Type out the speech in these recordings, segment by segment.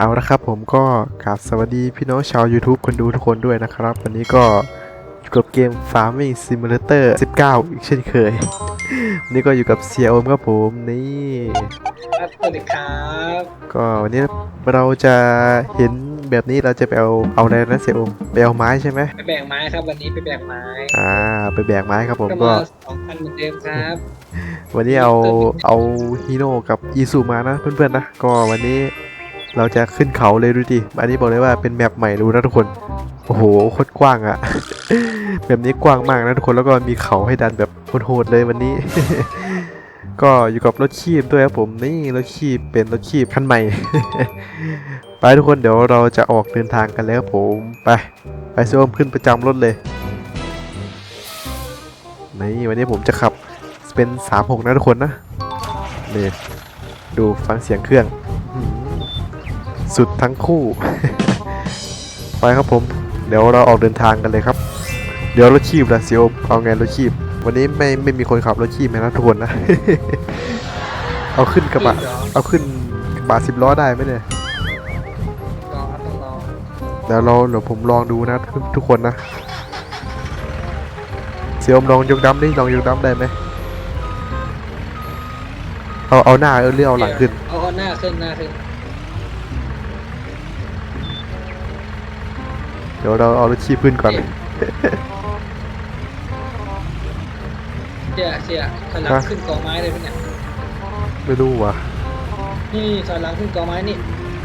เอาละครับผมก็กราบสวัสดีพี่น้องชาว YouTube คนดูทุกคนด้วยนะครับ วันนี้ก็อยู่กับเกม Farming Simulator 19 อีกเช่นเคย วันนี้ก็อยู่กับเซียโอมครับผมนี่ครับสวัสดีครับ ก็วันนี้เราจะเห็นแบบนี้เราจะไปเอาเอาอะไรนะเซียโอมไปเอาไม้ใช่ไหมไปแบ่งไม้ครับวันนี้ไปแบ่งไม้อ่าไปแบกไม้ครับผมก็ก็มาสองพันเหมือนเดิมครับวันนี้เอาเอาฮีโน่กับอีซูมานะเพื่อนๆนะก็วันนี้ เราจะขึ้นเขาเลยดูดิ อันนี้บอกเลยว่าเป็นแมปใหม่ดูนะทุกคน โอ้โหโคตรกว้างอะแบบนี้กว้างมากนะทุกคน แล้วก็มีเขาให้ดันแบบโหดเลยวันนี้ ก็อยู่กับรถคีบด้วยครับผมนี่รถคีบเป็นรถคีบคันใหม่ ไปทุกคนเดี๋ยวเราจะออกเดินทางกันแล้วผม ไป ไปโซมขึ้นประจำรถเลย นี่วันนี้ผมจะขับเป็นสามหกนะทุกคนนะนี่ดูฟังเสียงเครื่อง สุดทั้งคู่ ไปครับผม เดี๋ยวเราออกเดินทางกันเลยครับ เดี๋ยวรถชีพละเซียวเอาไงรถชีพ วันนี้ไม่ไม่มีคนขับรถชีพนะทุกคนนะ เอาขึ้นกระบะเหรอเอาขึ้นกระบะสิบล้อได้ไหมเนี่ยลองครับต้องลองเดี๋ยวเราเดี๋ยวผมลองดูนะทุกทุกคนนะเซียวลองยกดัมดิลองยกดัมได้ไหมเอาเอาหน้าเออเรียวเอาหลังขึ้น เอาเอาหน้าขึ้นหน้าขึ้น เดี๋ยวเราเอารถชีพขึ้นก่อน เชี่ยเชี่ยถอยหลังฮะ ขึ้นกองไม้เลยพี่เนี่ยไม่รู้ว่ะนี่ถอยหลังขึ้นกองไม้นี่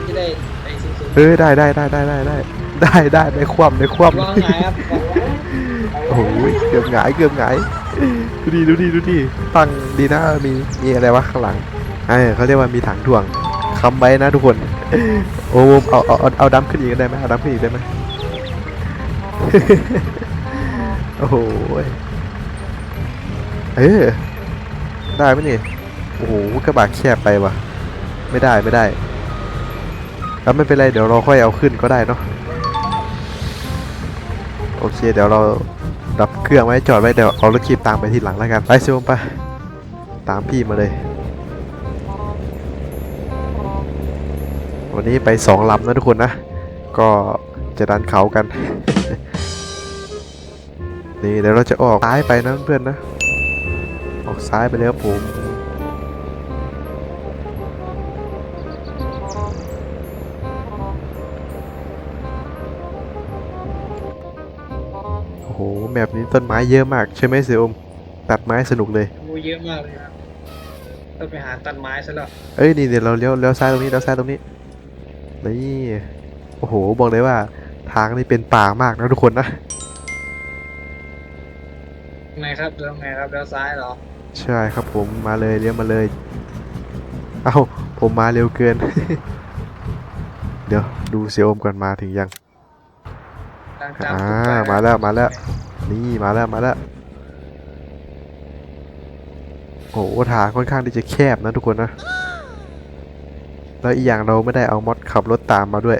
จะได้ไปสูงเอ้ยได้ได้ได้ได้ได้ได้ได้ได้ได้คว่ำได้คๆลองว่ำไงครับลองโอ้โหเกือบหงายเกือบหงายดูดิดูดิดูดิตั้งดีนะมีมีอะไรวะข้างหลังเออเขาเรียกว่ามีถังถ่วงค้ำไว้นะทุกคน โอ้เอาเอาเอาเอาดัมขึ้นอีกได้ไหมเอาดัมขึ้นอีกได้ไหม โอ้โห เออ ได้ไหมนี่ โอ้โหกระบะแคบไปว่ะ ไม่ได้ไม่ได้แล้วไม่เป็นไรเดี๋ยวเราค่อยเอาขึ้นก็ได้เนาะ โอเค เดี๋ยวเราดับเครื่องไว้จอดไว้เดี๋ยวเอารถคีบตามไปทีหลังแล้วกัน ไปซิวมไป ตามพี่มาเลย วันนี้ไปสองลำนะทุกคนนะ ก็จะดันเขากัน นี่เดี๋ยวเราจะออกซ้ายไปนะเพื่อนๆนะ ออกซ้ายไปแล้วผมโอ้โหแมปนี้ต้นไม้เยอะมากใช่ไหมเสียอมตัดไม้สนุกเลยงูเยอะมากเลยครับต้องไปหาตัดไม้ซะแล้วเอ้ยนี่เดี๋ยวเราเลี้ยวเลี้ยวซ้ายตรงนี้เลี้ยวซ้ายตรงนี้นี่โอ้โหบอกเลยว่าทางนี่เป็นป่ามากนะทุกคนนะ ไงครับเลี้ยวไงครับเลี้ยวซ้ายเหรอ ใช่ครับผมมาเลยเลี้ยวมาเลย เอ้าผมมาเร็วเกิน เดี๋ยวดูเสียอมก่อนมาถึงยังตามตามอ่าจุดไปมาแล้วมาแล้ว นี่มาแล้วมาแล้วโอ้โหทางค่อนข้างที่จะแคบนะทุกคนนะ แล้วอีกอย่างเราไม่ได้เอามอดขับรถตามมาด้วย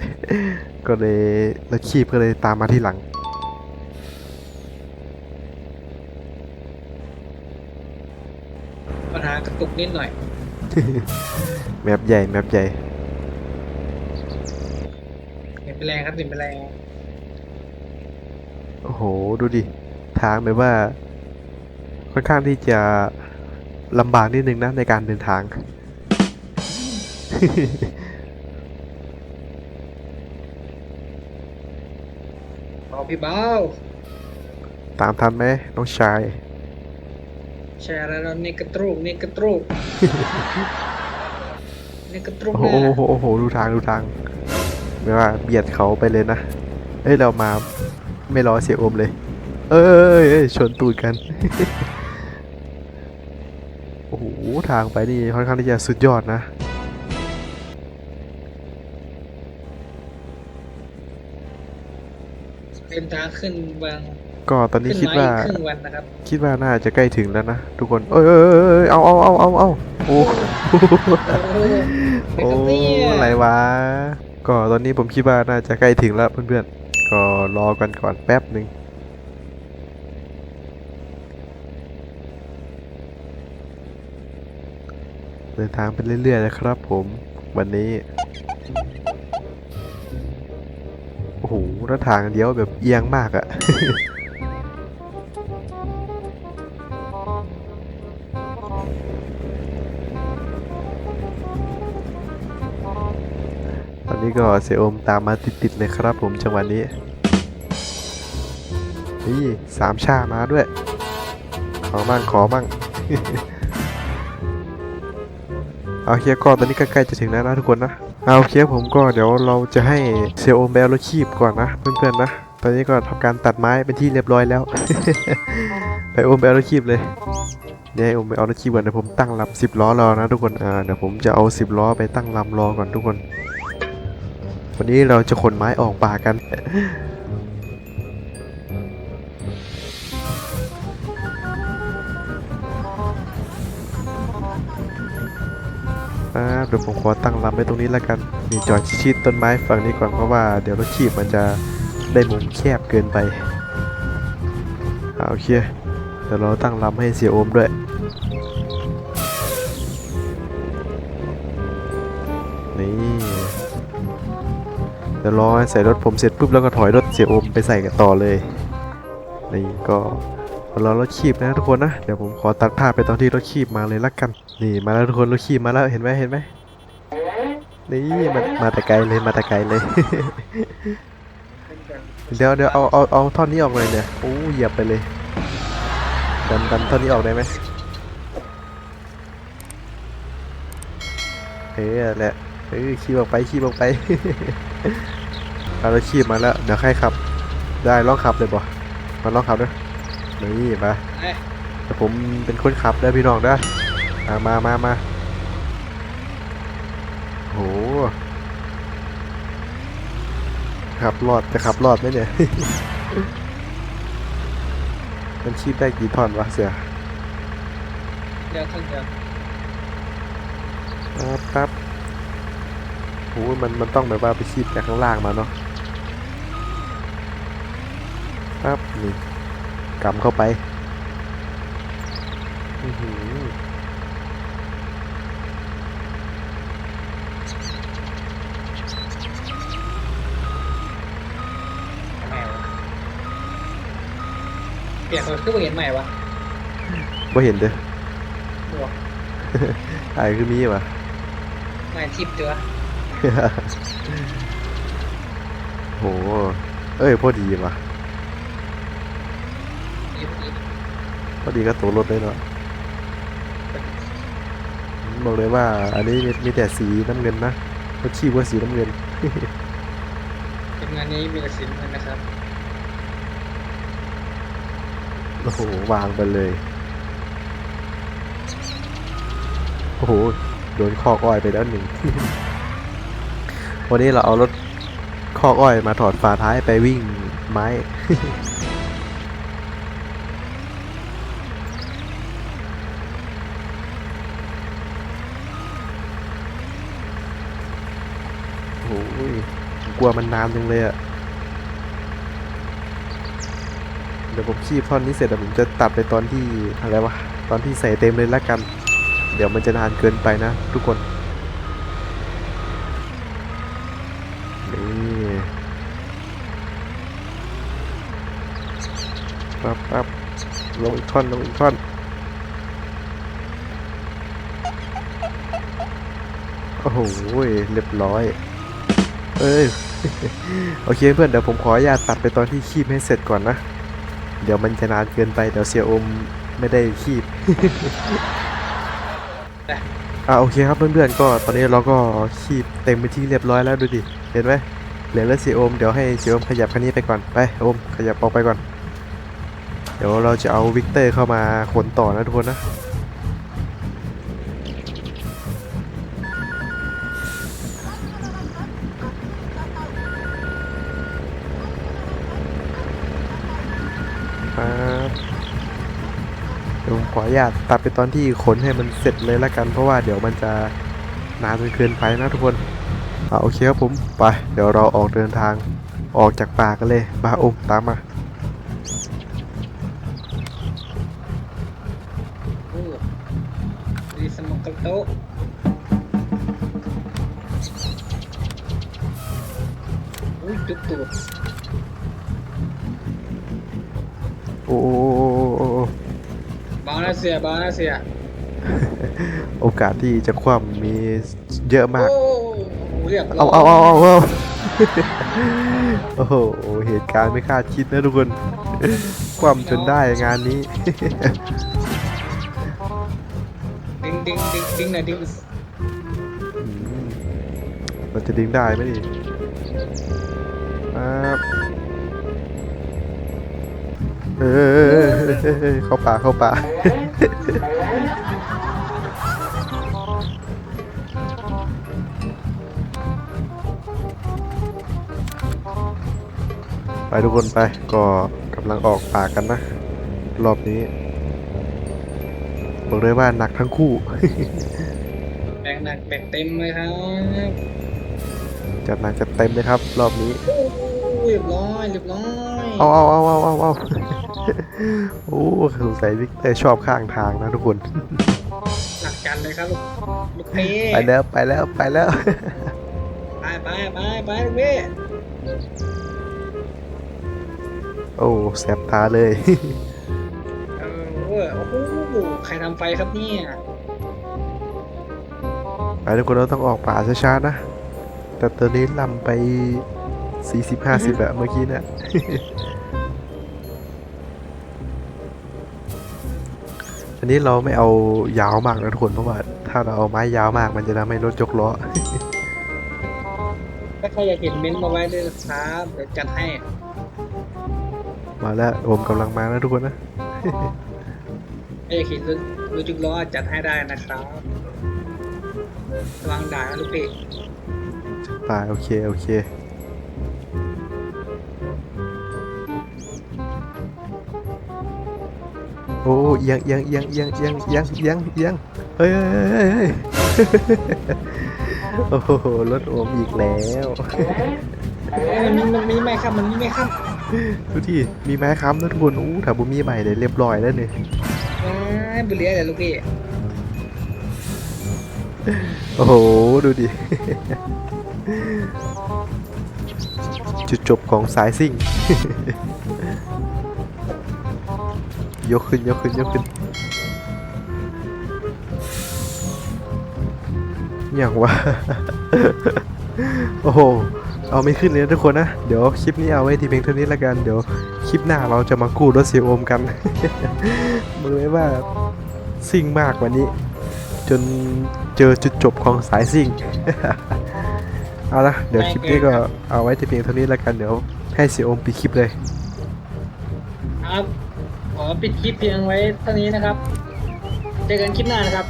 ก็เลยแล้วคีบก็เลยตามมาที่หลัง ปัญหากระตุก นิดหน่อย แมปใหญ่แมปใหญ่เห็นเป็นแรงครับเห็นเป็นแรงโอ้โห ดูดิ ทางแบบว่า ค่อนข้างที่จะลำบากนิดนึงนะในการเดินทางเบาพี่เบาตามทันไหมน้องชาย แชร์แล้วนี่กระตรุกนี่กระตรุกนี่กระตรุกโอ้โหแน่โอ้โหโอ้โหดูทางดูทางไม่ว่าเบียดเขาไปเลยนะเอ้ยเรามาไม่รอเสียอมเลย เอ้ยเอ้ยชนตูดกันโอ้โหทางไปนี่ค่อนข้างที่จะสุดยอดนะเป็นทางขึ้นบาง ก็ตอนนี้ขึ้นคิดมาว่าอีกครึ่งวันนะครับคิดว่าน่าจะใกล้ถึงแล้วนะทุกคน เอ้ยเอ้ยเอ้ยเอ้ยเอาเอาเอาเอาเอาโอ้โอ้โหโอ้เป็นครับเนี่ยอะไรวะ ก็ตอนนี้ผมคิดว่าน่าจะใกล้ถึงแล้วเพื่อนๆ ก็รอกันก่อนแป๊บหนึ่งเดินทางไปเรื่อยๆนะครับผมวันนี้ถทางเดียวแบบเอียงมากอะต ก็เซโอมตามมาติดๆเลยครับผมจังหวะนี้ นี่สามชามาด้วย ขอมั่งขอมั่งเอาเคียร์ก่อนตอนนี้ใกล้ๆจะถึงแล้วนะทุกคนนะ เอาเคียร์ผมก็เดี๋ยวเราจะให้เซโอมแบลรถคีบก่อนนะ เพื่อนๆนะ ตอนนี้ก็ทำการตัดไม้เป็นที่เรียบร้อยแล้ว ไปโอมไปเอารถคีบเลยเดี๋ยวโอมไปเอารถคีบก่อนเดี๋ยวผมตั้งลำสิบล้อรอนะทุกคน อ่าเดี๋ยวผมจะเอาสิบล้อไปตั้งลำรอก่อนทุกคน วันนี้เราจะขนไม้ออกป่ากัน เดี๋ยวผมขอตั้งลำไว้ตรงนี้แล้วกันนี่จอดชิดต้นไม้ฝั่งนี้ก่อนเพราะว่าเดี๋ยวรถขีบมันจะได้มุมแคบเกินไปอ่าโอเค เดี๋ยวเราตั้งลำให้เสียโอมด้วยนี่ เดี๋ยวรอให้ใส่รถผมเสร็จปุ๊บแล้วก็ถอยรถเสียโอมไปใส่กันต่อเลยนี่ก็รอรถขีบนะทุกคนนะเดี๋ยวผมขอตัดภาพไปตอนที่รถขีบมาเลยละกัน นี่มาแล้วทุกคนรถขีบมาแล้วเห็นไหมเห็นไหมนี่มันมาแต่ไกลเลยมาแต่ไกลเลย เดี๋ยวเดี๋ยวเอาเอาเอาท่อนนี้ออกเลยเนี่ยโอ้เหยียบไปเลยดันดันท่อนนี้ออกได้ไหมเฮ้ยแหละเฮ้ยขี่ออกไปขี่ออกไป เอารถขีบมาแล้ว เดี๋ยวใครขับ ได้ลองขับเลยบ่มาลองขับด้วยนี่มาเอ้ยแต่ผมเป็นคนขับได้อพี่น้องได้ออะมามามาโหขับรอดจะขับรอดไหมเนี่ย มันชีพได้กี่ท่อนวะเสียเดี๋ยวทั้งเดียวปั๊บปั๊บ โหมันมันต้องแบบว่าไปชีพจากข้างล่างมาเนาะปั๊บนี่กำเข้าไปอื้อหือทำไมวะเปลี่ยนคนคือบ่เห็นใหม่วะบ่เห็นเด้อบัวไอ้คือมีวะใหม่ทิพย์เจอ โห เอ้ยพอดีว่ะยิบยิบพอดีก็ตัวรถเลยเนาะบอกเลยว่า อันนี้มีมีแต่สีน้ำเงินนะรถชีว่าสีน้ำเงินเป็นงานนี้มีกระสินมันนะครับ โอ้โห วางไปเลย โอ้โห โดนคอกอ้อยไปแล้วหนึ่ง วันนี้เราเอารถคอกอ้อยมาถอดฝาท้ายไปวิ่งไม้ โอ้ยกลัวมันนานจังเลยอะเดี๋ยวผมคีบท่อนนี้เสร็จเดี๋ยวผมจะตัดไปตอนที่อะไรวะ ตอนที่ใส่เต็มเลยละกัน เดี๋ยวมันจะนานเกินไปนะทุกคน ปั๊บปั๊บลงอีกท่อนลงอีกท่อนโอ้โหเรียบร้อย เอ้ยโอเคเพื่อนเดี๋ยวผมขออนุญาตตัดไปตอนที่คีบให้เสร็จก่อนนะ เดี๋ยวมันจะนานเกินไปเดี๋ยวเสียอมไม่ได้คีบอ่าโอเคครับเพื่อนๆก็ตอนนี้เราก็คีบเต็มไปที่เรียบร้อยแล้วดูดิเห็นไหมเหลือแล้วเสียโอมเดี๋ยวให้สีโอมขยับคันนี้ไปก่อนไปโอมขยับออกไปก่อน ดี๋ยวเราจะเอาวิกเตอร์เข้ามาขนต่อนะทุกคนนะเดี๋ยวผมขออนุญาตตัดไปตอนที่ขนให้มันเสร็จเลยละกัน เพราะว่าเดี๋ยวมันจะนานจนเกินไปนะทุกคนอ่าโอเคครับผมไป เดี๋ยวเราออกเดินทางออกจากป่ากันเลยมาโอมตามมา อุ้ยจุกตูดอ้โอ้โอ้โอ้โอ้โอ้เบาหน้าเสียเบาหน้าเสียโอกาสที่จะคว่ำมีเยอะมาก โอ้โหเรียบร้เอายเอาเอาเอาเอาโอ้โห เหตุการณ์ไม่คาดคิดนะทุกคน ความจนได้งานนี้ดึงดึงดึงดึงหน่อยดึงอืมเราจะดึงได้ไหมนี่ ครับเออเข้าป่าเข้าป่าไปทุกคนไปก็กำลังออกป่ากันนะ รอบนี้ บอกเลยว่าหนักทั้งคู่ แบกหนักแบกเต็มเลยครับ จัดหนักจัดเต็มเลยครับ รอบนี้โอ้ เรียบร้อยเรียบร้อยเอาเอาเอาเอาเอาเอาโอ้สงสัยวิกเตอร์ชอบข้างทางนะทุกคนหนักกันเลยครับลูกลูกเป้ไปแล้วไปแล้วไปแล้ว ไปไปไปไปลูกเป้โอ้แสบตาเลยเออเว้ยโอ้โหใครทำไฟครับเนี่ยไปทุกคนเราต้องออกป่าช้าๆนะ แต่ตอนนี้ลำไป 40-50อะเมื่อกี้เนี่ยอันนี้เราไม่เอายาวมากนะทุกคนเพราะว่าถ้าเราเอาไม้ยาวมากมันจะทำให้รถยกล้อ ถ้าใครอยากเห็นเม้นต์มาไว้ด้วยนะครับเดี๋ยวจัดให้มาแล้วผมกำลังมานะทุกคนนะถ้าอยากเห็นรถจุกล้อจัดให้ได้นะครับระวังด่านะลูกเป้ตายโอเค โอเค โอ้เอียงเอียงเอียงเอียงเอียงเอียงเอียงเอียงเฮ้ยเฮ้ยเฮ้ยเฮ้ยโอ้โหรถโอมอีกแล้วเอ้ยมันมีมันมีไหมครับมันมีไหมครับดูที่มีไม้ค้ำนะทุกคนอู้ถ้าบุมีใหม่เลยเรียบร้อยแล้วเนี่ยว้ายบุเรียเลยลูกเป้โอ้โหดูดิจุดจบของสายซิ่ง ยกขึ้นยกขึ้นยกขึ้นอย่างวะโอ้โห เอาไม่ขึ้นเลยนะทุกคนนะ เดี๋ยวคลิปนี้เอาไว้ที่เพียงเท่านี้ละกัน เดี๋ยวคลิปหน้าเราจะมากู้รถเสียโอมกันมึงเลยว่าซิ่งมากว่านี้ จนเจอจุดจบของสายซิ่ง เอาละเดี๋ยวคลิปนี้ก็เอาไว้ที่เพียงเท่านี้ละกัน เดี๋ยวให้เสียโอมปิดคลิปเลย ครับ ปิดคลิปเพียงไว้เท่านี้นะครับ เจอกันคลิปหน้านะครับ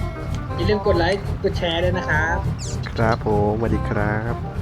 อย่าลืมกดไลค์ กดแชร์ด้วยนะครับ ครับผมสวัสดีครับ